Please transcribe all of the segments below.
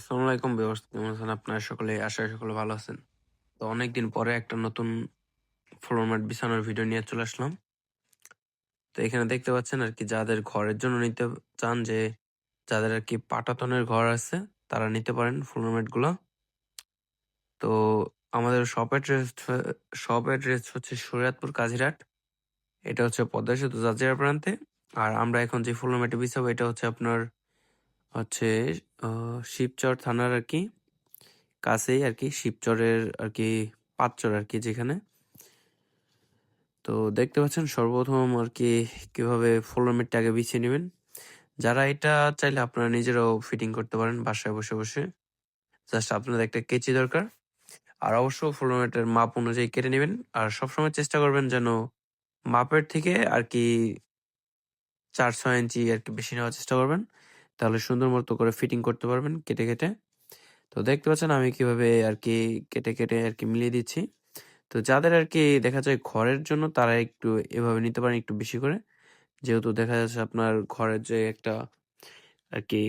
আসসালামু আলাইকুম ব্যবস্থা কেমন আছেন আপনারা সকলে? আশা সকলে ভালো আছেন। তো অনেকদিন পরে একটা নতুন ফ্লোর বিছানোর ভিডিও নিয়ে চলে আসলাম। তো এখানে দেখতে পাচ্ছেন আর কি, যাদের ঘরের জন্য নিতে চান যে, যাদের আর কি পাটাতনের ঘর আছে, তারা নিতে পারেন ফ্লোরগুলো। তো আমাদের শপ অ্যাড্রেস শপ অ্যাড্রেস হচ্ছে শরীয়তপুর কাজিরহাট। এটা হচ্ছে পদ্মা সেতু জাজিরা প্রান্তে। আর আমরা এখন যে ফ্লোর বিছাবো, এটা হচ্ছে আপনার হচ্ছে শিবচর থানার আর কি কাছেই আর কি শিবচরের আর কি পাঁচচর আর কি যেখানে। তো দেখতে পাচ্ছেন সর্বপ্রথম আর কি কীভাবে ফ্লোর আগে বিছিয়ে নেবেন। যারা এটা চাইলে আপনারা নিজেরাও ফিটিং করতে পারেন বাসায় বসে বসে। জাস্ট আপনাদের একটা কেচি দরকার। আর অবশ্য ফ্লোর মাপ অনুযায়ী কেটে নেবেন। আর সবসময় চেষ্টা করবেন যেন মাপের থেকে আর কি চার, ছয় ইঞ্চি আর কি বেশি নেওয়ার চেষ্টা করবেন। তাহলে সুন্দর মতো করে ফিটিং করতে পারবেন কেটে কেটে। তো দেখতে পাচ্ছেন আমি কীভাবে আর কি কেটে কেটে আর কি মিলিয়ে দিচ্ছি। তো যাদের আর কি দেখা যায় ঘরের জন্য তারা একটু এভাবে নিতে পারেন একটু বেশি করে। যেহেতু দেখা যাচ্ছে আপনার ঘরের যে একটা আর কি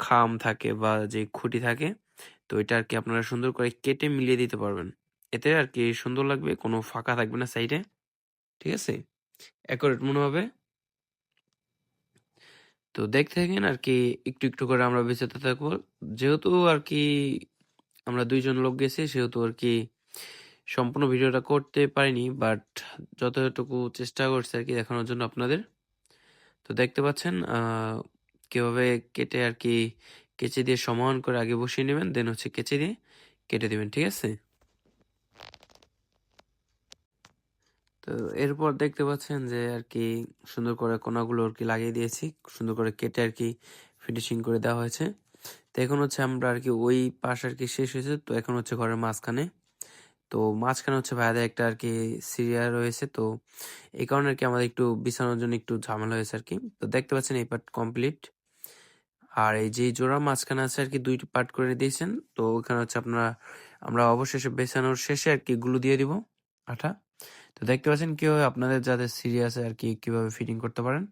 খাম থাকে বা যে খুঁটি থাকে, তো এটা আর কি আপনারা সুন্দর করে কেটে মিলিয়ে দিতে পারবেন। এতে আর কি সুন্দর লাগবে, কোনো ফাঁকা থাকবে না সাইডে ঠিক আছে? অ্যাকুরেট মনে হবে। তো দেখতে থাকেন আর কি, একটু একটু করে আমরা বেঁচেতে থাকব। যেহেতু আর কি আমরা দুইজন লোক গেছি, সেহেতু আর কি সম্পূর্ণ ভিডিওটা করতে পারিনি বাট যতটুকু চেষ্টা করছি আর কি দেখানোর জন্য আপনাদের। তো দেখতে পাচ্ছেন কীভাবে কেটে আর কি কেচে দিয়ে সমান করে আগে বসিয়ে নেবেন দেন হচ্ছে কেচে দিয়ে কেটে দেবেন, ঠিক আছে? তো এরপর দেখতে পাচ্ছেন যে আর কি সুন্দর করে কোনাগুলো আর কি লাগিয়ে দিয়েছি। সুন্দর করে কেটে আর কি ফিনিশিং করে দেওয়া হয়েছে। তো এখন হচ্ছে আমরা আর কি ওই পাশ আর কি শেষ হয়েছে। তো এখন হচ্ছে ঘরের মাঝখানে। তো মাঝখানে হচ্ছে ভাইয়াদের একটা আর কি সিরিয়া রয়েছে। তো এই কারণে আর কি আমাদের একটু বিছানোর জন্য একটু ঝামেলা হয়েছে আর কি তো দেখতে পাচ্ছেন এই পার্ট কমপ্লিট আর এই যে জোড়া মাঝখানে আছে আর কি দুইটি পার্ট করে দিয়েছেন। তো ওখানে হচ্ছে আপনারা, আমরা অবশেষে বেছানোর শেষে আর কি গুলো দিয়ে দিব আঠা তো দেখতে পাচ্ছেন কীভাবে আপনাদের যাদের সিরিয়াস আর কি কীভাবে ফিটিং করতে পারেন।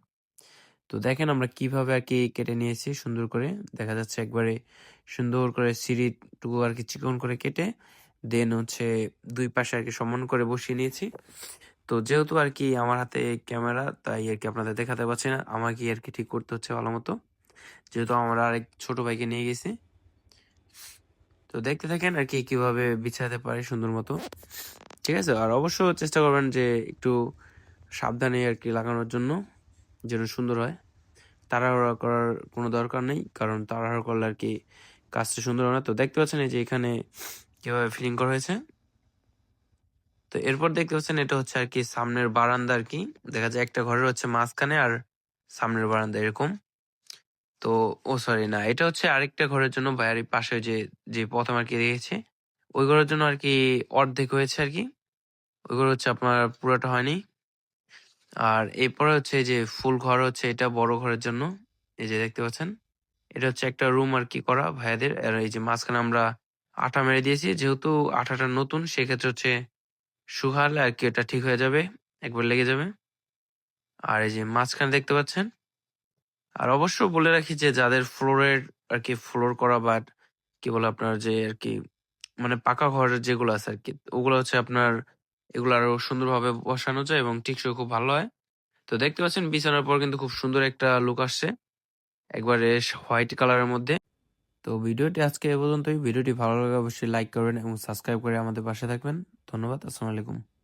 তো দেখেন আমরা কীভাবে আর কি কেটে নিয়েছি সুন্দর করে। দেখা যাচ্ছে একবারে সুন্দর করে সিঁড়িটুকু আর কি চিকন করে কেটে দেন হচ্ছে দুই পাশে আর কি সমান করে বসিয়ে নিয়েছি। তো যেহেতু আর কি আমার হাতে ক্যামেরা তাই আর কি আপনাদের দেখাতে পারছি না। আমাকে আর কি ঠিক করতে হচ্ছে ভালো মতো। যেহেতু আমরা আরেক ছোট ভাইকে নিয়ে গেছি। তো দেখতে থাকেন আর কি কীভাবে বিছাতে পারি সুন্দর মতো। ঠিক আছে? আর অবশ্য চেষ্টা করবেন যে একটু সাবধানে আর কি লাগানোর জন্য, যেন সুন্দর হয়। তাড়াহুড়া করার কোনো দরকার নেই, কারণ তাড়াহুড়া করলে আর কি কাজটা সুন্দর হয় না। তো দেখতে পাচ্ছেন এই যে এখানে কীভাবে ফিটিং করা হয়েছে। তো এরপর দেখতে পাচ্ছেন এটা হচ্ছে আর কি সামনের বারান্দা আর কি। দেখা যায় একটা ঘরের হচ্ছে মাঝখানে আর সামনের বারান্দা এরকম। তো, ও সরি না, এটা হচ্ছে আরেকটা ঘরের জন্য বাইরের পাশে যে যে প্রথম আর কি দিয়েছে ওই ঘরের জন্য আর কি অর্ধেক হয়েছে আর কি। ওই ঘর হচ্ছে আপনার পুরোটা হয়নি। আর এরপরে হচ্ছে যে ফুল ঘর হচ্ছে এটা বড় ঘরের জন্য, এই যে দেখতে পাচ্ছেন। এটা হচ্ছে একটা রুম আর কি করা ভাইয়াদের। আর এই যে মাঝখানে আমরা আঠা মেরে দিয়েছি, যেহেতু আঠাটা নতুন, সেক্ষেত্রে হচ্ছে শুকালে আর কি এটা ঠিক হয়ে যাবে, একবার লেগে যাবে। আর এই যে মাঝখানে দেখতে পাচ্ছেন। আর অবশ্য বলে রাখি যে যাদের ফ্লোরের আর কি ফ্লোর করা বা কি বলে আপনার যে আর কি মানে পাকা ঘর যেগুলো আছে আর কি, ওগুলো হচ্ছে আপনার এগুলো আরও সুন্দরভাবে বসানো যায় এবং টিকসই খুব ভালো হয়। তো দেখতে পাচ্ছেন, বিছানার পর কিন্তু খুব সুন্দর একটা লুক আসছে, একবারে হোয়াইট কালারের মধ্যে। তো ভিডিওটি আজকে এ পর্যন্তই। ভিডিওটি ভালো লাগে অবশ্যই লাইক করবেন এবং সাবস্ক্রাইব করে আমাদের পাশে থাকবেন। ধন্যবাদ, আসসালামু আলাইকুম।